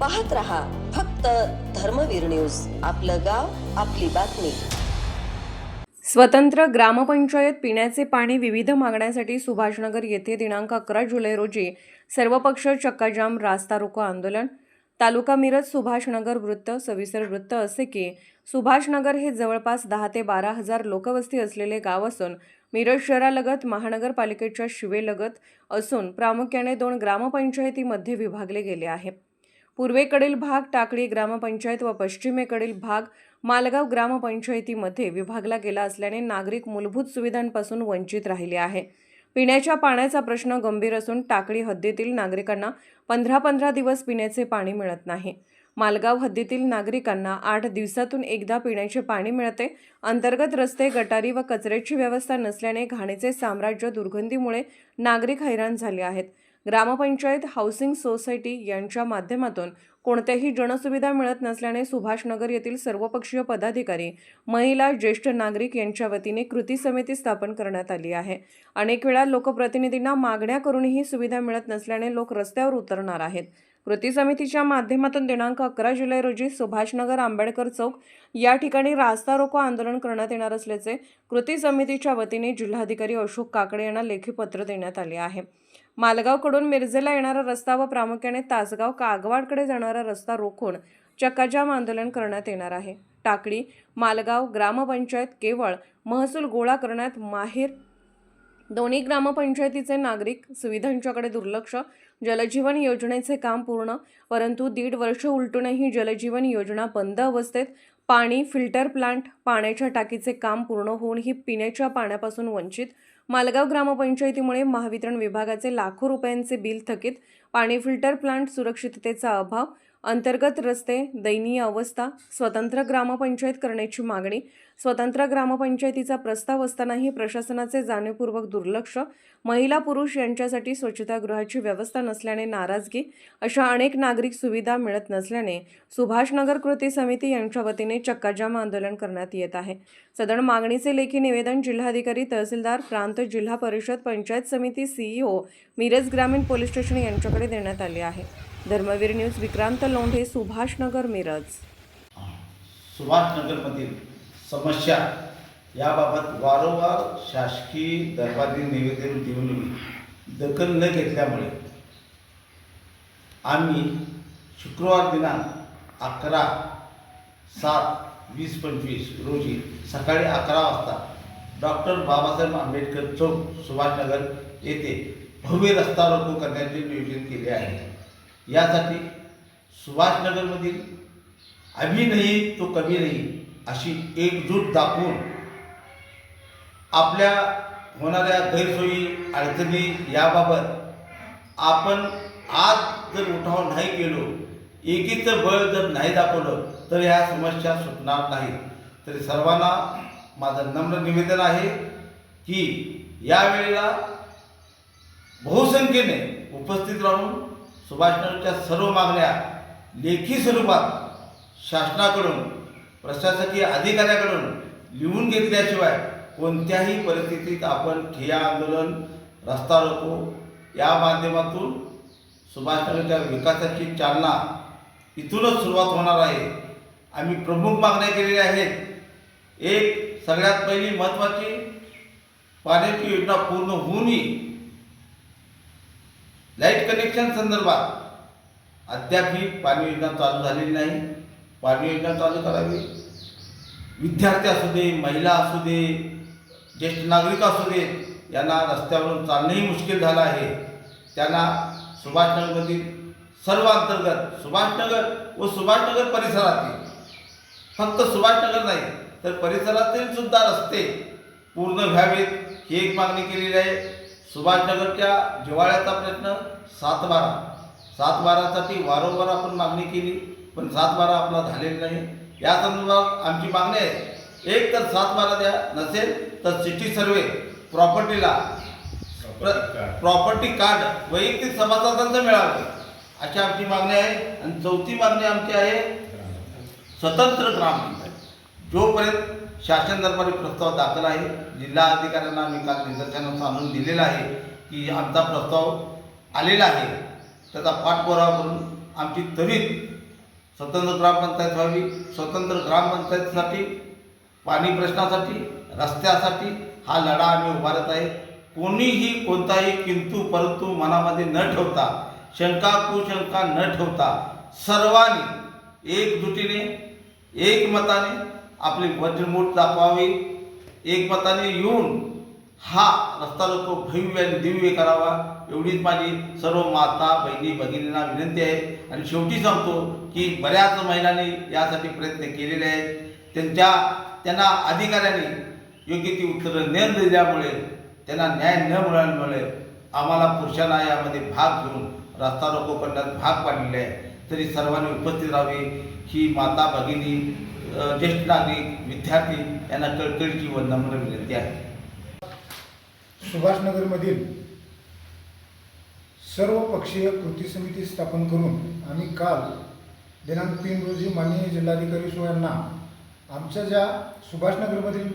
पाहत रहा फक्त धर्मवीर न्यूज. आपलं गाव आपली बातमी. स्वतंत्र ग्रामपंचायत पिण्याचे पाणी विविध मागण्यांसाठी सुभाषनगर येथे दिनांक अकरा जुलै रोजी सर्वपक्ष चक्काजाम रास्ता रोको आंदोलन तालुका मिरज सुभाषनगर वृत्त सविस्तर वृत्त असे की सुभाषनगर हे जवळपास दहा ते बारा हजार लोकवस्ती असलेले गाव असून मिरज शहरालगत महानगरपालिकेच्या शिवेलगत असून प्रामुख्याने दोन ग्रामपंचायतीमध्ये विभागले गेले आहे. पूर्वेकडील भाग टाकळी ग्रामपंचायत व पश्चिमेकडील भाग मालगाव ग्रामपंचायतीमध्ये विभागला गेला असल्याने नागरिक मूलभूत सुविधांपासून वंचित राहिले आहे. पिण्याच्या पाण्याचा प्रश्न गंभीर असून टाकळी हद्दीतील नागरिकांना पंधरा पंधरा दिवस पिण्याचे पाणी मिळत नाही. मालगाव हद्दीतील नागरिकांना आठ दिवसातून एकदा पिण्याचे पाणी मिळते. अंतर्गत रस्ते गटारी व कचऱ्याची व्यवस्था नसल्याने घाणीचे साम्राज्य दुर्गंधीमुळे नागरिक हैराण झाले आहेत. ग्रामपंचायत हाऊसिंग सोसायटी यांच्या माध्यमातून कोणत्याही जनसुविधा मिळत नसल्याने सुभाषनगर येथील सर्वपक्षीय पदाधिकारी महिला ज्येष्ठ नागरिक यांच्या वतीने कृती समिती स्थापन करण्यात आली आहे. अनेक वेळा लोकप्रतिनिधींना मागण्या करूनही सुविधा मिळत नसल्याने लोक रस्त्यावर उतरणार आहेत. कृती समितीच्या माध्यमातून दिनांक अकरा जुलै रोजी सुभाषनगर आंबेडकर चौक या ठिकाणी रास्ता रोको आंदोलन करण्यात येणार असल्याचे कृती समितीच्या वतीने जिल्हाधिकारी अशोक काकडे यांना लेखी पत्र देण्यात आले आहे. मालगावकडून मिरजेला येणारा रस्ता व प्रामुख्याने तासगाव कागवाडकडे जाणारा रस्ता रोखून चक्काजाम आंदोलन करण्यात येणार आहे. टाकळी मालगाव ग्रामपंचायत केवळ महसूल गोळा करण्यात माहीर दोन्ही ग्रामपंचायतीचे नागरिक सुविधांच्याकडे दुर्लक्ष जलजीवन योजनेचे काम पूर्ण परंतु दीड वर्ष उलटूनही जलजीवन योजना बंद अवस्थेत पाणी फिल्टर प्लांट पाण्याच्या टाकीचे काम पूर्ण होऊनही पिण्याच्या पाण्यापासून वंचित. मालगाव ग्रामपंचायतीमुळे महावितरण विभागाचे लाखो रुपयांचे बिल थकीत पाणी फिल्टर प्लांट सुरक्षिततेचा अभाव अंतर्गत रस्ते दयनीय अवस्था स्वतंत्र ग्रामपंचायत करण्याची मागणी स्वतंत्र ग्रामपंचायतीचा प्रस्ताव असतानाही प्रशासनाचे जाणीवपूर्वक दुर्लक्ष महिला पुरुष यांच्यासाठी स्वच्छतागृहाची व्यवस्था नसल्याने नाराजगी अशा अनेक नागरिक सुविधा मिळत नसल्याने सुभाषनगर कृती समिती यांच्या वतीने चक्काजाम आंदोलन करण्यात येत आहे. सदर मागणीचे लेखी निवेदन जिल्हाधिकारी तहसीलदार प्रांत जिल्हा परिषद पंचायत समिती सीईओ मिरज ग्रामीण पोलीस स्टेशन यांच्याकडे देण्यात आले आहे. धर्मवीर न्यूज विक्रांत लोंढे सुभाषनगर मिरज. सुभाषनगरमधील समस्या याबाबत वारंवार शासकीय दरबारी निवेदन देऊनही दखल न घेतल्यामुळे आम्ही शुक्रवार दिनांक अकरा सात वीस पंचवीस रोजी सकाळी अकरा वाजता डॉक्टर बाबासाहेब आंबेडकर चौक सुभाषनगर येथे भव्य रस्ता रोको करण्याचे नियोजन केले आहे. यासाठी सुभाषनगरमधील आम्ही नाही तो कमी नाही अशी एकजूट दाखवून आपल्या होणाऱ्या गैरसोयी अडचणी याबाबत आपण आज जर उठाव नाही केलो एकीचं बळ जर नाही दाखवलं तर ह्या समस्या सुटणार नाहीत तरी सर्वांना माझं नम्र निवेदन आहे की यावेळेला बहुसंख्येने उपस्थित राहून सुभाषनगरच्या सर्व मागण्या लेखी स्वरूपात शासनाकडून प्रशासकीय अधिकाऱ्याकडून लिहून घेतल्याशिवाय कोणत्याही परिस्थितीत आपण ठिया आंदोलन रस्ता रोको या माध्यमातून सुभाषनगरच्या विकासाची चालना इथूनच सुरुवात होणार आहे. आम्ही प्रमुख मागण्या केलेल्या आहेत. एक सगळ्यात पहिली महत्त्वाची पाण्याची योजना पूर्ण होऊनही लाइट कनेक्शन संदर्भात अद्याप ही पाणी योजना चालू झालेली नाही. पाणी योजना चालू करावी. विद्यार्थी असू दे महिला असू दे ज्येष्ठ नागरिक असू दे यांना रस्त्यावरून चालणंही मुश्किल झालं आहे. त्यांना सुभाषनगरमधील सर्व अंतर्गत सुभाषनगर व सुभाषनगर परिसरातील फक्त सुभाषनगर नाही तर परिसरातील सुद्धा रस्ते पूर्ण व्हावेत ही एक मागणी केलेली आहे. सुभाषनगरच्या जिवाळ्याचा प्रश्न सात बारा. सात बारासाठी वारंवार आपण मागणी केली पण सात बारा आपला झालेला नाही. या संदर्भात आमची मागणी आहे एक तर सात बारा द्या नसेल तर सिटी सर्वे प्रॉपर्टीला प्रॉपर्टी कार्ड वैयक्तिक सभासदांचं मिळावं अशी आमची मागणी आहे आणि चौथी मागणी आमची आहे स्वतंत्र ग्रामपंचायत जोपर्यंत शासन दरबारी प्रस्ताव दाखल आहे. जिल्हा अधिकाऱ्यांना मी काल निदर्शनास आणून दिलेला आहे की आमचा प्रस्ताव आलेला आहे. त्याचा पाठपुरावा करून आमची त्वरित स्वतंत्र ग्रामपंचायत व्हावी. स्वतंत्र ग्रामपंचायतीसाठी पाणी प्रश्नासाठी रस्त्यासाठी हा लढा आम्ही उभारत आहे. कोणीही कोणताही किंतू परंतु मनामध्ये न ठेवता शंका कुशंका न ठेवता सर्वांनी एकजुटीने एकमताने आपली वज्रमूठ दाखवावी एकमताने येऊन हा रस्ता रोको भव्य आणि दिव्य करावा. एवढीच माझी सर्व माता बहिणी भगिनींना विनंती आहे. आणि शेवटी सांगतो की बऱ्याच महिलांनी यासाठी प्रयत्न केलेले आहेत. त्यांच्या त्यांना अधिकाऱ्यांनी योग्य ती उत्तरं न दिल्यामुळे त्यांना न्याय न मिळाल्यामुळे आम्हाला पुरुषांना यामध्ये भाग घेऊन रस्ता रोको करण्यात भाग पाडलेले आहे. तरी सर्वांनी उपस्थित राहावे. ही माता भगिनी ज्येष्ठ नागरिक विद्यार्थी यांना कळकळीची व विनंती आहे. सुभाषनगरमधील सर्व पक्षीय कृती समिती स्थापन करून आम्ही काल दिनांक तीन रोजी माननीय जिल्हाधिकारी सो. यांना आमच्या ज्या सुभाषनगरमधील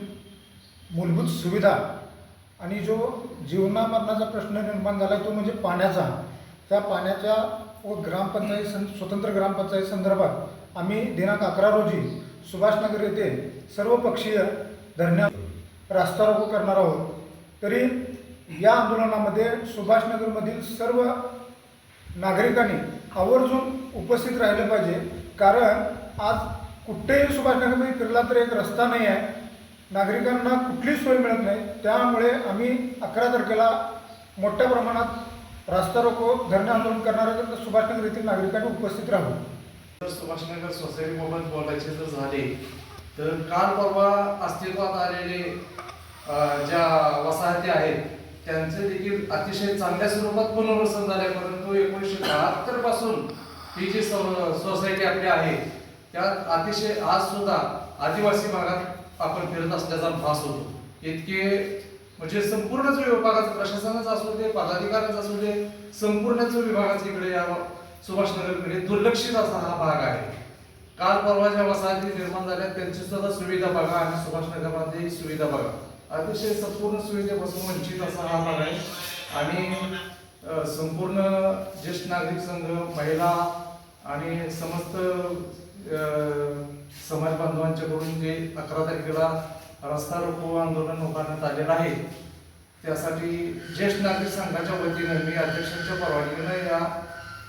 मूलभूत सुविधा आणि जो जीवनामरणाचा प्रश्न निर्माण झाला तो म्हणजे पाण्याचा. त्या पाण्याच्या व ग्रामपंचायत सं स्वतंत्र ग्रामपंचायत संदर्भात आम्ही दिनांक अकरा रोजी सुभाषनगर येथे सर्वपक्षीय धरण्या रास्ता रोको करणार आहोत. तरी या आंदोलनामध्ये सुभाषनगरमधील सर्व नागरिकांनी आवर्जून उपस्थित राहिले पाहिजे. कारण आज कुठेही सुभाषनगरमध्ये फिरला तर एक रस्ता नाही आहे. नागरिकांना कुठलीच सोय मिळत नाही. त्यामुळे आम्ही अकरा तारखेला मोठ्या प्रमाणात रास्ता रोको धरणे आंदोलन करणाऱ्या सुभाषनगर येथील नागरिकांनी उपस्थित राहू. सुभाषनगर सोसायटीबाबत बोलायचे जर झाले तर काल परवा अस्तित्वात आलेले ज्या वसाहती आहेत त्यांचे देखील अतिशय चांगल्या स्वरूपात पुनर्वसन झाले परंतु एकोणीसशे बहात्तरपासून ही जी सोसायटी आपली आहे त्यात अतिशय आज सुद्धा आदिवासी भागात आपण फिरत असल्याचा भास होतो. इतके म्हणजे संपूर्णच विभागाचं प्रशासनच असू दे पदाधिकाऱ्यांच असू दे संपूर्णच विभागाचा इकडे या सुभाषनगरकडे दुर्लक्षित असा हा भाग आहे. काल परवा ज्या वसाहती निर्माण झाल्या त्यांची सुद्धा सुविधा बघा आणि सुभाषनगरमध्ये सुविधा बघा. अतिशय संपूर्ण सुविधेपासून वंचित असा हा भाग आहे. आणि संपूर्ण ज्येष्ठ नागरिक संघ महिला आणि समस्त समाज बांधवांच्याकडून जे अकरा तारखेला रस्ता रोको आंदोलन उभारण्यात आलेलं आहे. त्यासाठी ज्येष्ठ नागरिक संघाच्या वतीनं मी अध्यक्षांच्या परवानगीनं या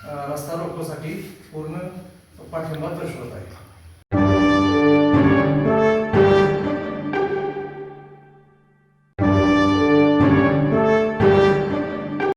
रस्ता रोकोसाठी पूर्ण पाठिंबा दर्शवत आहे